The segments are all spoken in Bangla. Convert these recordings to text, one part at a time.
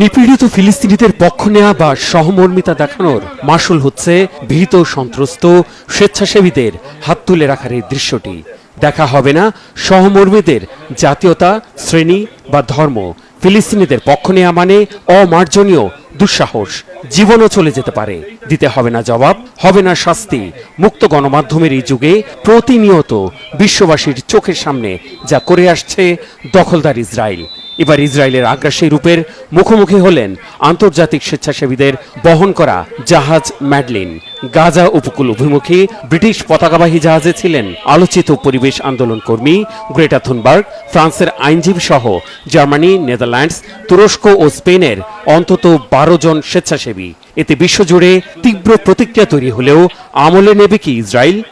নিপীড়িত ফিলিস্তিনিদের পক্ষ নেওয়া বা সহমর্মিতা দেখানোর মাসুল হচ্ছে ভীত সন্ত্রস্ত স্বেচ্ছাসেবীদের হাত তুলে রাখার এই দৃশ্যটি। দেখা হবে না সহমর্মীদের জাতীয়তা শ্রেণি বা ধর্ম। ফিলিস্তিনিদের পক্ষ নেওয়া মানে অমার্জনীয় দুঃসাহস। জীবনও চলে যেতে পারে। দিতে হবে না জবাব, হবে না শাস্তি। মুক্ত গণমাধ্যমের এই যুগে প্রতিনিয়ত বিশ্ববাসীর চোখের সামনে যা করে আসছে দখলদার ইসরায়েল। এবার ইসরায়েলের আগ্রাসী রূপের মুখোমুখি হলেন আন্তর্জাতিক স্বেচ্ছাসেবীদের বহন করা জাহাজ ম্যাডলিন। গাজা উপকূল অভিমুখী ব্রিটিশ পতাকাবাহী জাহাজে ছিলেন আলোচিত পরিবেশ আন্দোলন কর্মী গ্রেটা থুনবার্গ, ফ্রান্সের আইনজীবী সহ জার্মানি, নেদারল্যান্ডস, তুরস্ক ও স্পেনের অন্তত বারো জন স্বেচ্ছাসেবী। এতে বিশ্বজুড়ে তীব্র প্রতিক্রিয়া তৈরি হলেও আমলে নেবে কি Israel?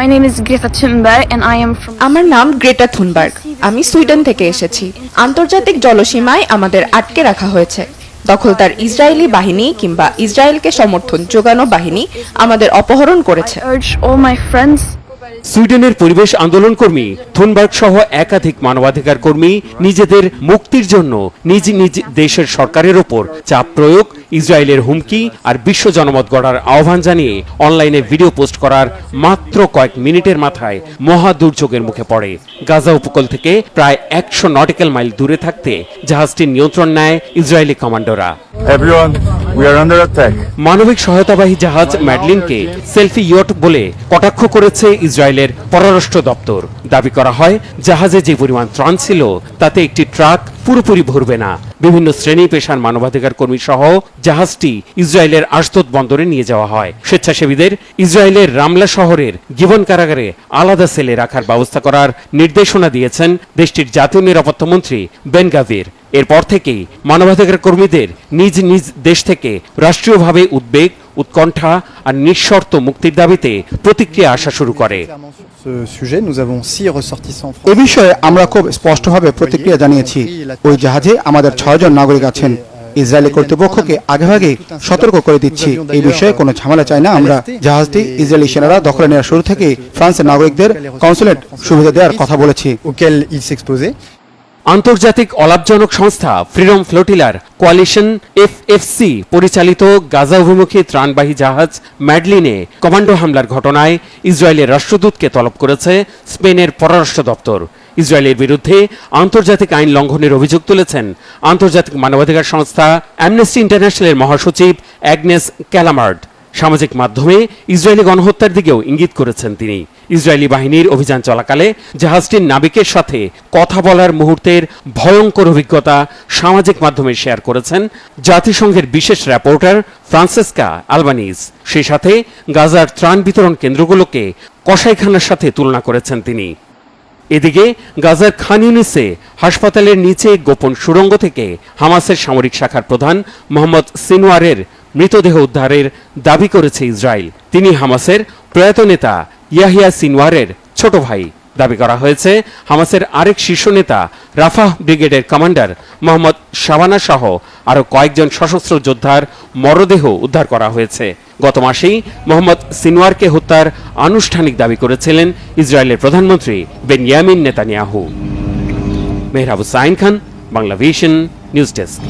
My name is Greta Thunberg and I am from আমার নাম গ্রেটা থুনবার্গ। আমি সুইডেন থেকে এসেছি। আন্তর্জাতিক জলসীমায় আমাদের আটকে রাখা হয়েছে। দখলদার ইসরায়েলি বাহিনী কিংবা ইসরায়েলকে সমর্থন যোগানো বাহিনী আমাদের অপহরণ করেছে। I urge all my friends সুইডেনের পরিবেশ আন্দোলন কর্মী থুনবার্গ সহ একাধিক মানবাধিকার কর্মী নিজেদের মুক্তির জন্য নিজ নিজ দেশের সরকারের ওপর চাপ প্রয়োগ, ইসরায়েলের হুমকি আর বিশ্ব জনমত গড়ার আহ্বান জানিয়ে অনলাইনে ভিডিও পোস্ট করার মাত্র কয়েক মিনিটের মাথায় মহা দুর্যোগের মুখে পড়ে। গাজা উপকূল থেকে প্রায় একশো নটিক্যাল মাইল দূরে থাকতে জাহাজটির নিয়ন্ত্রণ নেয় ইসরায়েলি কমান্ডোরা। মানবিক সহায়তাবাহী জাহাজ ম্যাডলিনকে সেলফি ইয়ট বলে কটাক্ষ করেছে ইসরায়েলের পররাষ্ট্র দপ্তর। দাবি করা হয়, জাহাজে যে পরিমাণ ত্রাণ ছিল, তাতে একটি ট্রাক পুরোপুরি ভরবে না। বিভিন্ন শ্রেণি পেশার মানবাধিকার কর্মী সহ জাহাজটি ইসরায়েলের আশদোদ বন্দরে নিয়ে যাওয়া হয়। স্বেচ্ছাসেবীদের ইসরায়েলের রামলা শহরের জীবন কারাগারে আলাদা সেলে রাখার ব্যবস্থা করার নির্দেশনা দিয়েছেন দেশটির জাতীয় নিরাপত্তা মন্ত্রী বেন গাভির এরপর থেকেই মানবাধিকার কর্মীদের নিজ নিজ দেশ থেকে রাষ্ট্রীয়ভাবে উদ্বেগ উৎকণ্ঠা আর নিঃশর্ত মুক্তির দাবিতে প্রতিক্রিয়া আসা শুরু করে। এ বিষয়ে আমরা খুব স্পষ্টভাবে প্রতিক্রিয়া জানিয়েছি। ওই জাহাজে আমাদের ছয়জন নাগরিক আছেন। ইসরায়েলি কর্তৃপক্ষকে আগেভাগে সতর্ক করে দিচ্ছি। এই বিষয়ে কোনো ঝামেলা চাই না। আমরা জাহাজটি ইসরায়েলি সেনারা দখলে নেওয়ার শুরু থেকে ফ্রান্সের নাগরিকদের কনসুলেট সুবিধা দেওয়ার কথা বলেছি. আন্তর্জাতিক অলাভজনক সংস্থা ফ্রিডম ফ্লোটিলার কোয়ালিশন এফএফসি পরিচালিত গাজা অভিমুখী ত্রাণবাহী জাহাজ ম্যাডলিনে কমান্ডো হামলার ঘটনায় ইসরায়েলের রাষ্ট্রদূতকে তলব করেছে স্পেনের পররাষ্ট্র দপ্তর। ইসরায়েলের বিরুদ্ধে আন্তর্জাতিক আইন লঙ্ঘনের অভিযোগ তুলেছেন আন্তর্জাতিক মানবাধিকার সংস্থা অ্যামনেস্টি ইন্টারন্যাশনালের মহাসচিব অ্যাগনেস ক্যালামার্ড। সামাজিক মাধ্যমে ইসরায়েলি গণহত্যার দিকেও ইঙ্গিত করেছেন তিনি। ইসরায়েলি বাহিনীর অভিযান চলাকালে জাহাজটির নাবিকের সাথে কথা বলার মুহূর্তের ভয়ঙ্কর অভিজ্ঞতা সামাজিক মাধ্যমে শেয়ার করেছেন জাতিসংঘের বিশেষ রিপোর্টার ফ্রান্সেসকা আলবানিজ। সেই সাথে গাজার ত্রাণ বিতরণ কেন্দ্রগুলোকে কসাইখানার সাথে তুলনা করেছেন তিনি। এদিকে গাজার খান ইউনিসে হাসপাতালের নিচে গোপন সুড়ঙ্গ থেকে হামাসের সামরিক শাখার প্রধান মোহাম্মদ সিনওয়ারের মৃতদেহ উদ্ধারের দাবি করেছে ইসরায়েল। তিনি হামাসের প্রয়াত নেতা ইয়াহিয়া সিনওয়ারের ছোট ভাই। দাবি করা হয়েছে, হামাসের আরেক শীর্ষ নেতা রাফাহ ব্রিগেডের কমান্ডার মোহাম্মদ শাবানা সহ আরও কয়েকজন সশস্ত্র যোদ্ধার মরদেহ উদ্ধার করা হয়েছে। গত মাসেই মোহাম্মদ সিনওয়ারকে হত্যার আনুষ্ঠানিক দাবি করেছিলেন ইসরায়েলের প্রধানমন্ত্রী বেনয়ামিন নেতানিয়াহু। মেহরাবু sign Khan, Bangla Vision, news desk.